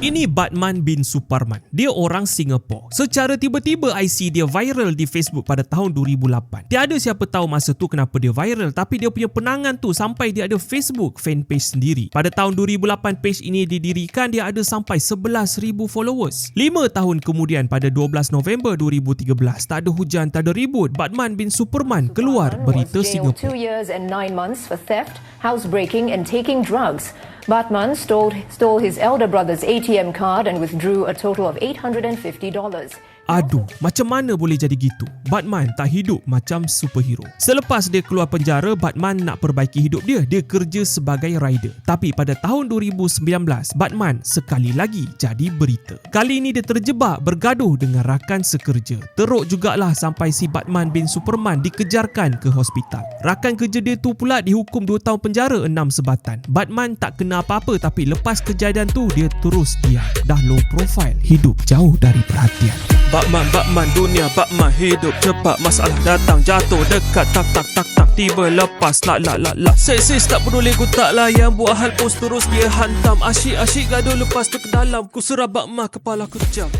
Ini Batman bin Superman. Dia orang Singapore. Secara tiba-tiba IC dia viral di Facebook pada tahun 2008. Tiada siapa tahu masa tu kenapa dia viral tapi dia punya penangan tu sampai dia ada Facebook fanpage sendiri. Pada tahun 2008 page ini didirikan dia ada sampai 11,000 followers. 5 tahun kemudian pada 12 November 2013 tak ada hujan tak ada ribut Batman bin Superman keluar berita Singapura. two years and nine months for theft, housebreaking, and taking drugs. Batman stole, stole his elder brother's ATM card and withdrew a total of $850. Aduh, macam mana boleh jadi gitu? Batman tak hidup macam superhero. Selepas dia keluar penjara, Batman nak perbaiki hidup dia. Dia kerja sebagai rider. Tapi pada tahun 2019, Batman sekali lagi jadi berita. Kali ini dia terjebak bergaduh dengan rakan sekerja. Teruk jugalah sampai si Batman bin Superman dikejarkan ke hospital. Rakan kerja dia tu pula dihukum 2 tahun penjara 6 sebatan. Batman tak kena apa-apa tapi lepas kejadian tu dia terus diam. Dah low profile, hidup jauh dari perhatian. Batman, Batman, dunia Batman hidup cepat. Masalah datang jatuh dekat Tak, tak, tak, tak Tiba lepas. Lak, lak, lak, lak Sis, tak peduli ku tak layan. Buat hal pos terus dia hantam. Asyik, asyik gaduh lepas tu ke dalam. Ku serah Batman kepala ku jam